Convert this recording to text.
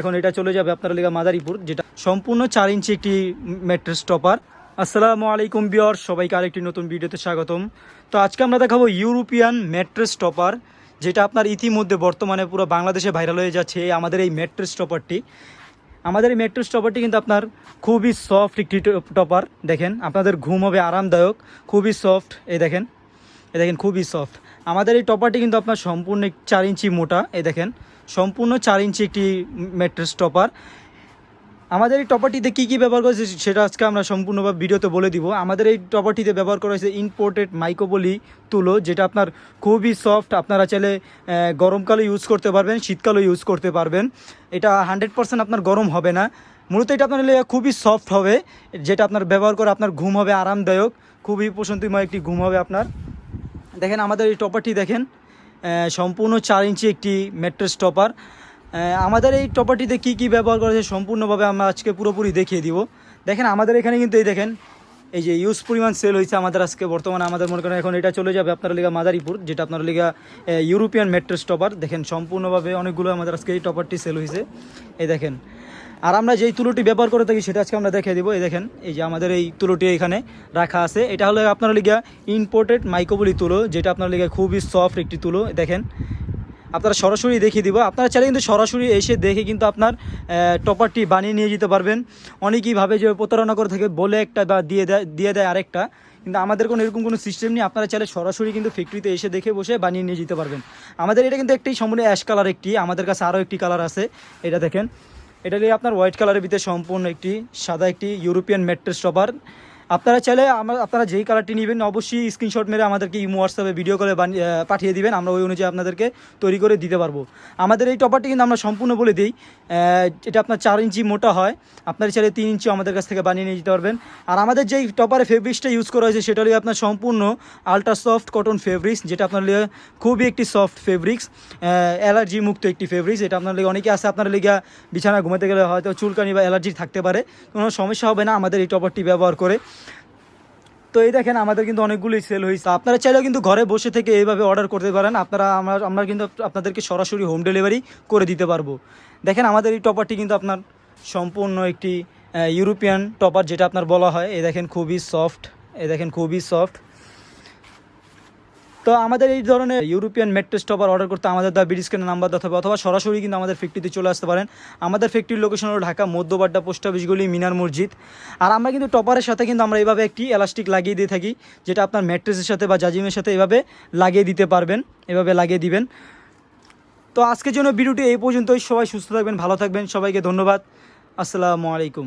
এখন এটা চলে যাবে আপনার লিগা মাদারীপুর, যেটা সম্পূর্ণ চার ইঞ্চি একটি ম্যাট্রেস টপার আসসালামু আলাইকুম বিয়র সবাইকে আরেকটি নতুন ভিডিওতে স্বাগতম। তো আজকে আমরা দেখাবো ইউরোপিয়ান ম্যাট্রেস টপার যেটা আপনার ইতিমধ্যে বর্তমানে পুরো বাংলাদেশে ভাইরাল হয়ে যাচ্ছে আমাদের এই ম্যাট্রেস টপারটি আমাদের এই মেট্রো টপারটি কিন্তু আপনার খুবই সফট একটি টপার, দেখেন, আপনাদের ঘুম হবে আরামদায়ক, খুবই সফট, এই দেখেন এই দেখেন, খুবই সফট। আমাদের এই টপারটি কিন্তু আপনার সম্পূর্ণ চার ইঞ্চি মোটা, এই দেখেন সম্পূর্ণ চার ইঞ্চি একটি ম্যাট্রেস টপার। আমাদের এই টপারটিতে কী কী ব্যবহার করেছে সেটা আজকে আমরা সম্পূর্ণভাবে ভিডিওতে বলে দিব। আমাদের এই টপারটিতে ব্যবহার করা হয়েছে ইম্পোর্টেড মাইক্রোবলি তুলো, যেটা আপনার খুবই সফট আপনারা চাইলে গরমকালে ইউজ করতে পারবেন, শীতকালেও ইউজ করতে পারবেন। এটা হান্ড্রেড পার্সেন্ট আপনার গরম হবে না। মূলত এটা আপনার খুবই সফট হবে, যেটা আপনার ব্যবহার করে আপনার ঘুম হবে আরামদায়ক, খুবই প্রশান্তিময় একটি ঘুম হবে আপনার। দেখেন আমাদের এই টপারটি দেখেন। সম্পূর্ণ চার ইঞ্চি একটি ম্যাট্রেস টপার আমাদের এই টপারটিতে কী কী ব্যবহার করা হয়েছে সম্পূর্ণভাবে আমরা আজকে পুরোপুরি দেখিয়ে দিব। দেখেন, আমাদের এখানে কিন্তু এই দেখেন, এই যে ইউজ পরিমাণ সেল হয়েছে আমাদের আজকে। বর্তমানে আমাদের মনে করেন এখন এটা চলে যাবে আপনার লিগা মাদারীপুর, যেটা আপনার লিগা ইউরোপিয়ান ম্যাট্রেস টপার দেখেন, সম্পূর্ণভাবে অনেকগুলো আমাদের আজকে এই টপারটি সেল হয়েছে। এই দেখেন আর আমরা যেই তুলোটি ব্যবহার করে থাকি সেটা আজকে আমরা দেখিয়ে দিব। এই দেখেন, এই যে আমাদের এই তুলোটি এখানে রাখা আছে। এটা হলো আপনার লিগা ইম্পোর্টেড মাইক্রোবলি তুলো, যেটা আপনার লিগা খুবই সফট একটি তুলো। দেখেন, আপনারা সরাসরি দেখিয়ে দিব। আপনারা চাইলে কিন্তু সরাসরি এসে দেখে কিন্তু আপনার টপারটি বানিয়ে নিয়ে যেতে পারবেন। অনেকেই ভাবে যে প্রতারণা করে থাকে, বলে একটা বা দিয়ে দেয় দিয়ে দেয় আরেকটা। কিন্তু আমাদের কোনো এরকম কোনো সিস্টেম নেই। আপনারা চাইলে সরাসরি কিন্তু ফ্যাক্টরিতে এসে দেখে বসে বানিয়ে নিয়ে যেতে পারবেন। আমাদের এটা কিন্তু একটি সম্পূর্ণ অ্যাশ কালার একটি। আমাদের কাছে আরও একটি কালার আছে। এটা দেখেন এটা দিয়ে আপনার হোয়াইট কালারের ভিতরে সম্পূর্ণ একটি সাদা একটি ইউরোপিয়ান ম্যাট্রেস টপার আপনারা চাইলে আমার আপনারা যেই কালারটি নেবেন, অবশ্যই স্ক্রিনশট মেরে আমাদেরকে ইমো হোয়াটসঅ্যাপে ভিডিও করে পাঠিয়ে দিবেন। আমরা ওই অনুযায়ী আপনাদেরকে তৈরি করে দিতে পারব। আমাদের এই টপারটি কিন্তু আমরা সম্পূর্ণ বলে দিই। এটা আপনার চার ইঞ্চি মোটা হয়। আপনারা চাইলে তিন ইঞ্চি আমাদের কাছ থেকে বানিয়ে নিয়ে যেতে পারবেন। আর আমাদের যেই টপারে ফেব্রিক্সটা ইউজ করা হয়েছে, সেটা হলো আপনার সম্পূর্ণ আলট্রা সফট কটন ফেব্রিক্স যেটা আপনার খুবই একটি সফট ফেব্রিক্স অ্যালার্জি মুক্ত একটি ফেব্রিক্স এটা আপনার লিগে অনেকে আছে, আপনার লিগে বিছানা ঘুমাতে গেলে হয়তো চুলকানি বা অ্যালার্জি থাকতে পারে। কোনো সমস্যা হবে না আমাদের এই টপারটি ব্যবহার করে। তো এই দেখেন, আমাদের কিন্তু অনেকগুলোই সেল হয়েছে। আপনারা চাইলেও কিন্তু ঘরে বসে থেকে এইভাবে অর্ডার করতে পারেন। আপনারা, আমরা আমরা কিন্তু আপনাদেরকে সরাসরি হোম ডেলিভারি করে দিতে পারব। দেখেন, আমাদের এই টপারটি কিন্তু আপনার সম্পূর্ণ একটি ইউরোপিয়ান টপার যেটা আপনার বলা হয়। এ দেখেন, খুবই সফট এ দেখেন, খুবই সফট তো আমাদের এই ধরনের ইউরোপিয়ান মেট্রেস টপার অর্ডার করতে আমাদের দা বিডি স্ক্যানের নাম্বার দিতে হবে অথবা সরাসরি কিন্তু আমাদের ফ্যাক্টরিতে চলে আসতে পারেন। আমাদের ফ্যাক্টরির লোকেশন হলো ঢাকা, মধ্যবাড্ডা পোস্ট অফিসগুলি মিনার মসজিদ। আর আমরা কিন্তু টপারের সাথে কিন্তু আমরা এইভাবে একটি এলাস্টিক লাগিয়ে দিয়ে থাকি, যেটা আপনার ম্যাট্রেসের সাথে বা জাজিমের সাথে এভাবে লাগিয়ে দিতে পারবেন, এভাবে লাগিয়ে দিবেন। তো আজকের জন্য ভিডিওটি এই পর্যন্তই। সবাই সুস্থ থাকবেন, ভালো থাকবেন। সবাইকে ধন্যবাদ। আসসালামু আলাইকুম।